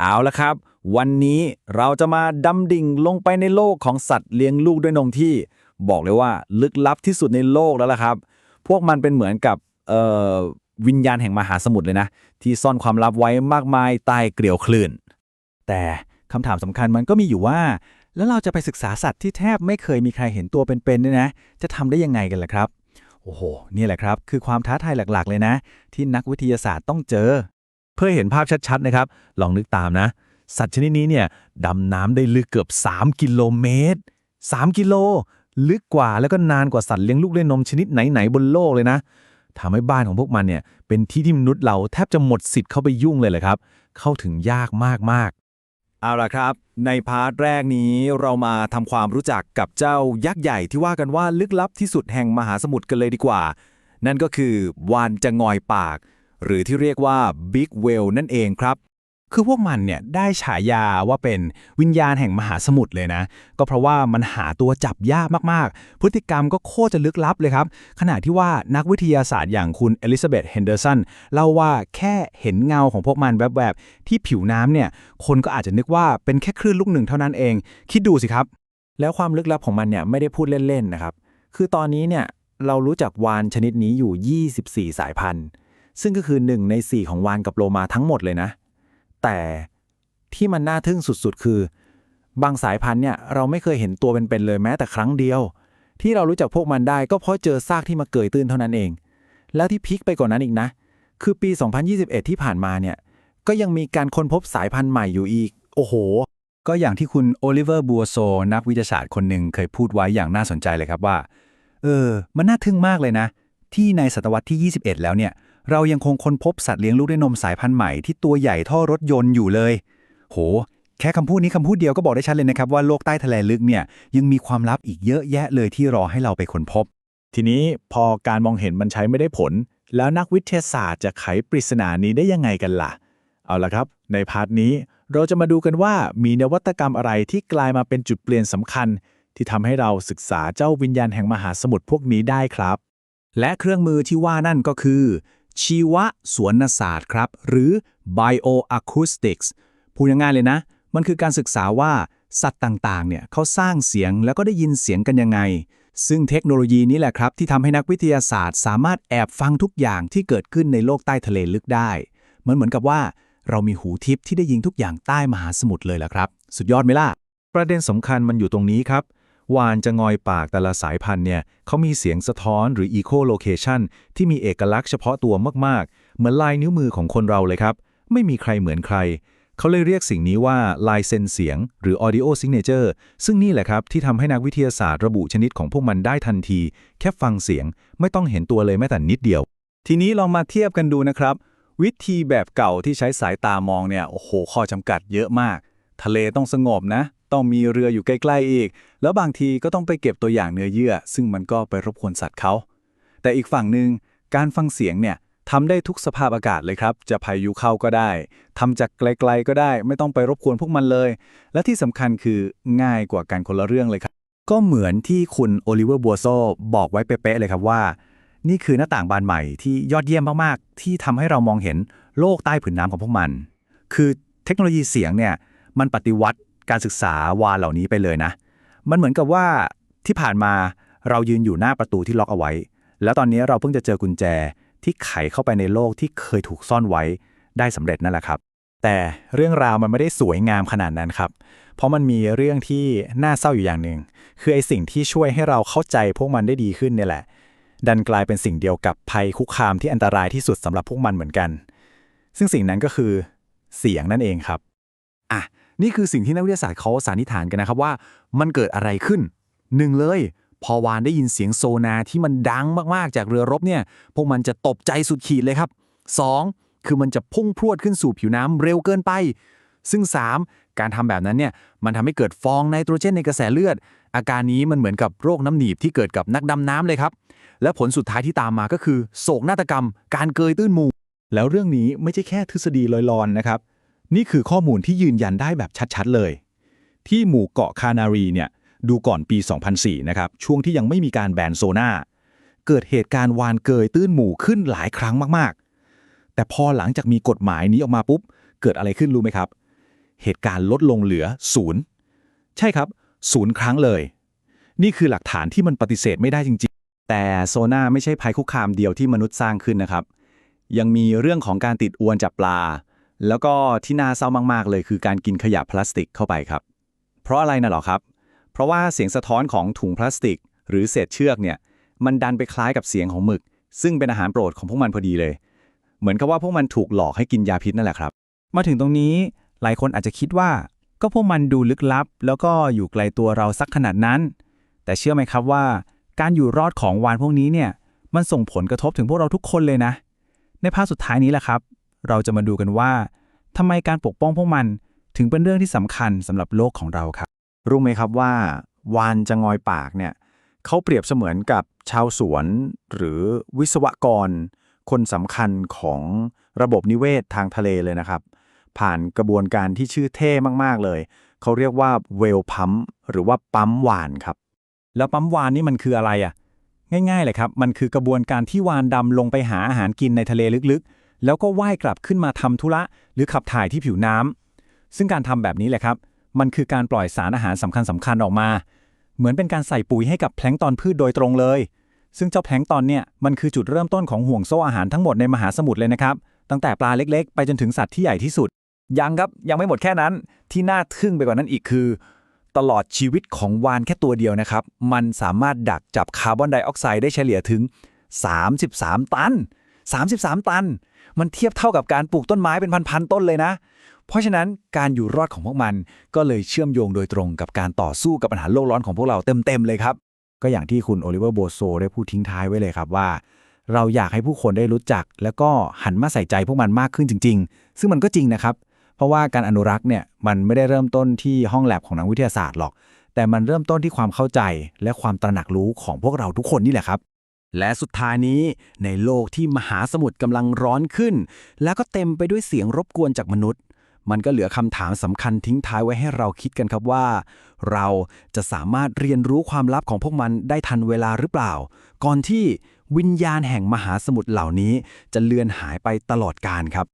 เอาละครับ วันนี้เราจะมาดำดิ่งลงไปในโลกของสัตว์เลี้ยงลูกด้วยนมที่ บอกเลยว่าลึกลับที่สุดในโลกแล้วล่ะครับ พวกมันเป็นเหมือนกับวิญญาณแห่งมหาสมุทรเลยนะ ที่ซ่อนความลับไว้มากมายใต้เกลียวคลื่น แต่คำถามสำคัญมันก็มีอยู่ว่า แล้วเราจะไปศึกษาสัตว์ที่แทบไม่เคยมีใครเห็นตัวเป็นๆเนี่ยนะ จะทำได้ยังไงกันล่ะครับ โอ้โห นี่แหละครับ คือความท้าทายหลักๆ เลยนะ ที่นักวิทยาศาสตร์ต้องเจอ เพื่อเห็นภาพชัดๆนะครับ ลองนึกตามนะ สัตว์ชนิดนี้เนี่ยดำน้ำได้ลึกเกือบ 3 กิโลเมตร 3 กิโล ลึกกว่าแล้วก็นานกว่าสัตว์เลี้ยงลูกด้วยนมชนิดไหนๆบนโลกเลยนะทำให้บ้านของพวกมันเนี่ยเป็นที่ที่มนุษย์เราแทบจะหมดสิทธิ์เข้าไปยุ่งเลยแหละครับ เข้าถึงยากมากๆ เอาล่ะครับ ในพาร์ทแรกนี้เรามาทำความรู้จักกับเจ้ายักษ์ใหญ่ที่ว่ากันว่าลึกลับที่สุดแห่งมหาสมุทรกันเลยดีกว่า นั่นก็คือวานจะงอยปาก หรือที่เรียกว่า Big Whale นั่นเองครับ คือพวกมันเนี่ยได้ฉายาว่าเป็นวิญญาณแห่งมหาสมุทรเลยนะ ก็เพราะว่ามันหาตัวจับยากมากๆ พฤติกรรมก็โคตรจะลึกลับเลยครับ ขณะที่ว่านักวิทยาศาสตร์อย่างคุณเอลิซาเบธเฮนเดอร์สันเล่าว่าแค่เห็นเงาของพวกมันแวบๆ ที่ผิวน้ำเนี่ย คนก็อาจจะนึกว่าเป็นแค่คลื่นลูกหนึ่งเท่านั้นเอง คิดดูสิครับแล้วความลึกลับของมันเนี่ยไม่ได้พูดเล่นๆนะครับ คือตอนนี้เนี่ยเรารู้จักวานชนิดนี้อยู่ 24 สายพันธุ์ ซึ่งก็คือ 1 ใน 4 ของวานกับโลมาทั้งหมดเลยนะ แต่ที่มันน่าทึ่งสุดๆ คือ บางสายพันธุ์เนี่ยเราไม่เคยเห็นตัวเป็นๆเลยแม้แต่ครั้งเดียว ที่เรารู้จักพวกมันได้ก็เพราะเจอซากที่มาเกยตื้นเท่านั้นเอง แล้วที่พีคไปกว่านนั้นอีกนะ คือปี 2021 ที่ผ่านมาเนี่ยก็ยังมีการค้นพบสายพันธุ์ใหม่อยู่อีก โอ้โห ก็อย่างที่คุณโอลิเวอร์บัวโซ นักวิทยาศาสตร์คนหนึ่งเคยพูดไว้อย่างน่าสนใจเลยครับว่า เออ มันน่าทึ่งมากเลยนะ ที่ในศตวรรษที่ 21 แล้วเนี่ย เรายังคงค้นพบสัตว์เลี้ยงลูกด้วยนมสายพันธุ์ใหม่ที่ตัวใหญ่ท่ารถยนต์อยู่เลย โห แค่คำพูดนี้คำพูดเดียวก็บอกได้ชัดเลยนะครับว่าโลกใต้ทะเลลึกเนี่ยยังมีความลับอีกเยอะแยะเลยที่รอให้เราไปค้นพบ ทีนี้พอการมองเห็นมันใช้ไม่ได้ผล แล้วนักวิทยาศาสตร์จะไขปริศนานี้ได้ยังไงกันล่ะ เอาละครับ ในพาร์ทนี้เราจะมาดูกันว่ามีนวัตกรรมอะไรที่กลายมาเป็นจุดเปลี่ยนสำคัญ ที่ทำให้เราศึกษาเจ้าวิญญาณแห่งมหาสมุทรพวกนี้ได้ครับ และเครื่องมือที่ว่านั่นก็คือ ชีวสวนศาสตร์ครับ หรือ bioacoustics พูดง่ายๆเลยนะ มันคือการศึกษาว่าสัตว์ต่างๆ เนี่ยเขาสร้างเสียงแล้วก็ได้ยินเสียงกันยังไง ซึ่งเทคโนโลยีนี้แหละครับ ที่ทำให้นักวิทยาศาสตร์ สามารถแอบฟังทุกอย่างที่เกิดขึ้นในโลกใต้ทะเลลึกได้ มันเหมือนกับว่า เรามีหูทิพย์ที่ได้ยินทุกอย่างใต้มหาสมุทรเลยล่ะครับ สุดยอดไหมล่ะ ประเด็นสำคัญมันอยู่ตรงนี้ครับ วานจะงอยปากแต่ละสายพันธุ์เนี่ยเขามีเสียงสะท้อนหรือ echolocation ที่มีเอกลักษณ์เฉพาะตัวมากๆ เหมือนลายนิ้วมือของคนเราเลยครับ ไม่มีใครเหมือนใคร เขาเลยเรียกสิ่งนี้ว่าลายเซ็นเสียง หรือ audio signature ซึ่งนี่แหละครับ ที่ทำให้นักวิทยาศาสตร์ระบุชนิดของพวกมันได้ทันที แค่ฟังเสียง ไม่ต้องเห็นตัวเลยแม้แต่นิดเดียว ทีนี้ลองมาเทียบกันดูนะครับ วิธีแบบเก่าที่ใช้สายตามองเนี่ยโอ้โหข้อจำกัดเยอะมาก ทะเลต้องสงบนะ ต้องมีเรืออยู่ใกล้ๆอีก แล้วบางทีก็ต้องไปเก็บตัวอย่างเนื้อเยื่อ ซึ่งมันก็ไปรบกวนสัตว์เขา แต่อีกฝั่งหนึ่งการฟังเสียงเนี่ยทำได้ทุกสภาพอากาศเลยครับ จะพายุเข้าก็ได้ทำจากไกลๆก็ได้ ไม่ต้องไปรบกวนพวกมันเลย และที่สำคัญคือง่ายกว่ากันคนละเรื่องเลยครับ ก็เหมือนที่คุณโอลิเวอร์บัวโซบอกไว้เป๊ะๆเลยครับว่า นี่คือหน้าต่างบานใหม่ที่ยอดเยี่ยมมากๆ ที่ทำให้เรามองเห็นโลกใต้ผืนน้ำของพวกมัน คือเทคโนโลยีเสียงเนี่ยมันปฏิวัติ การศึกษาวานเหล่านี้ไปเลยนะ มันเหมือนกับว่าที่ผ่านมาเรายืนอยู่หน้าประตูที่ล็อกเอาไว้ แล้วตอนนี้เราเพิ่งจะเจอกุญแจที่ไขเข้าไปในโลกที่เคยถูกซ่อนไว้ได้สำเร็จนั่นแหละครับ แต่เรื่องราวมันไม่ได้สวยงามขนาดนั้นครับ เพราะมันมีเรื่องที่น่าเศร้าอยู่อย่างหนึ่ง คือไอสิ่งที่ช่วยให้เราเข้าใจพวกมันได้ดีขึ้นเนี่ยแหละ ดันกลายเป็นสิ่งเดียวกับภัยคุกคามที่อันตรายที่สุดสำหรับพวกมันเหมือนกัน ซึ่งสิ่งนั้นก็คือเสียงนั่นเองครับ อะ นี่คือสิ่งที่นักวิทยาศาสตร์เขาสันนิษฐานกันนะครับว่า มันเกิดอะไรขึ้นหนึ่งเลย พอวานได้ยินเสียงโซนาที่มันดังมากๆจากเรือรบเนี่ย พวกมันจะตกใจสุดขีดเลยครับ 2. คือมันจะพุ่งพรวดขึ้นสู่ผิวน้ำเร็วเกินไป ซึ่ง 3. การทำแบบนั้นเนี่ยมันทำให้เกิดฟองไนโตรเจนในกระแสเลือด อาการนี้มันเหมือนกับโรคน้ำหนีบที่เกิดกับนักดำน้ำเลยครับและผลสุดท้ายที่ตามมาก็คือ โศกนาฏกรรม การเกยตื้นหมู่แล้วเรื่องนี้ไม่ใช่แค่ทฤษฎีลอยๆนะครับ นี่คือข้อมูลที่ยืนยันได้แบบชัดๆเลย ที่หมู่เกาะคานารีเนี่ยดูก่อนปี 2004 นะครับ ช่วงที่ยังไม่มีการแบนโซน่าเกิดเหตุการณ์วานเกยตื้นหมู่ขึ้นหลายครั้งมากๆ แต่พอหลังจากมีกฎหมายนี้ออกมาปุ๊บ เกิดอะไรขึ้นรู้ไหมครับ เหตุการณ์ลดลงเหลือศูนย์ใช่ครับศูนย์ครั้งเลย นี่คือหลักฐานที่มันปฏิเสธไม่ได้จริงๆ แต่โซน่าไม่ใช่ภัยคุกคามเดียวที่มนุษย์สร้างขึ้นนะครับ ยังมีเรื่องของการติดอวนจับปลา แล้วก็ที่น่าเศร้ามากๆเลยคือการกินขยะพลาสติกเข้าไปครับ เพราะอะไรน่ะหรอครับ เพราะว่าเสียงสะท้อนของถุงพลาสติก หรือเศษเชือกเนี่ยมันดันไปคล้ายกับเสียงของหมึก ซึ่งเป็นอาหารโปรดของพวกมันพอดีเลย เหมือนกับว่าพวกมันถูกหลอกให้กินยาพิษนั่นแหละครับ มาถึงตรงนี้หลายคนอาจจะคิดว่า ก็พวกมันดูลึกลับ แล้วก็อยู่ไกลตัวเราสักขนาดนั้น แต่เชื่อไหมครับว่า การอยู่รอดของวานพวกนี้เนี่ยมันส่งผลกระทบถึงพวกเราทุกคนเลยนะ ในภาคสุดท้ายนี้แหละครับ เราจะมาดูกันว่าทำไมการปกป้องพวกมันถึงเป็นเรื่องที่สำคัญสำหรับโลกของเราครับ รู้ไหมครับว่าวานจะงอยปากเนี่ยเขาเปรียบเสมือนกับชาวสวน หรือวิศวกร คนสำคัญของระบบนิเวศทางทะเลเลยนะครับ ผ่านกระบวนการที่ชื่อเท่มากๆเลย เขาเรียกว่าเวลพัมหรือว่าปั๊มวานครับ แล้วปั๊มวานนี่มันคืออะไรอะ ง่ายๆเลยครับ มันคือกระบวนการที่วานดำลงไปหาอาหารกินในทะเลลึกๆ แล้วก็ว่ายกลับขึ้นมาทำธุระ หรือขับถ่ายที่ผิวน้ำซึ่งการทำแบบนี้แหละครับ มันคือการปล่อยสารอาหารสำคัญสำคัญๆออกมา เหมือนเป็นการใส่ปุ๋ยให้กับแพลงตอนพืชโดยตรงเลย ซึ่งเจ้าแพลงตอนเนี่ยมันคือจุดเริ่มต้นของห่วงโซ่อาหารทั้งหมดในมหาสมุทรเลยนะครับตั้งแต่ปลาเล็กๆ ไปจนถึงสัตว์ที่ใหญ่ที่สุด ยังครับยังไม่หมดแค่นั้นที่น่าทึ่งไปกว่านั้นอีกคือ ตลอดชีวิตของวานแค่ตัวเดียวนะครับ มันสามารถดักจับคาร์บอนไดออกไซด์ได้เฉลี่ยถึง 33 ตัน 33 ตัน มันเทียบเท่ากับการปลูกต้นไม้เป็นพันๆต้นเลยนะ เพราะฉะนั้นการอยู่รอดของพวกมันก็เลยเชื่อมโยงโดยตรงกับการต่อสู้กับปัญหาโลกร้อนของพวกเราเต็มๆเลยครับ ก็อย่างที่คุณโอลิเวอร์โบโซได้พูดทิ้งท้ายไว้เลยครับว่า เราอยากให้ผู้คนได้รู้จัก แล้วก็หันมาใส่ใจพวกมันมากขึ้นจริง ๆ ซึ่งมันก็จริงนะครับ เพราะว่าการอนุรักษ์เนี่ยมันไม่ได้เริ่มต้นที่ห้องแลบของนักวิทยาศาสตร์หรอก แต่มันเริ่มต้นที่ความเข้าใจและความตระหนักรู้ของพวกเราทุกคนนี่แหละครับ และสุดท้ายนี้ในโลกที่มหาสมุทรกำลังร้อนขึ้น แล้วก็เต็มไปด้วยเสียงรบกวนจากมนุษย์ มันก็เหลือคำถามสำคัญทิ้งท้ายไว้ให้เราคิดกันครับว่า เราจะสามารถเรียนรู้ความลับของพวกมันได้ทันเวลาหรือเปล่า ก่อนที่วิญญาณแห่งมหาสมุทรเหล่านี้จะเลือนหายไปตลอดกาลครับ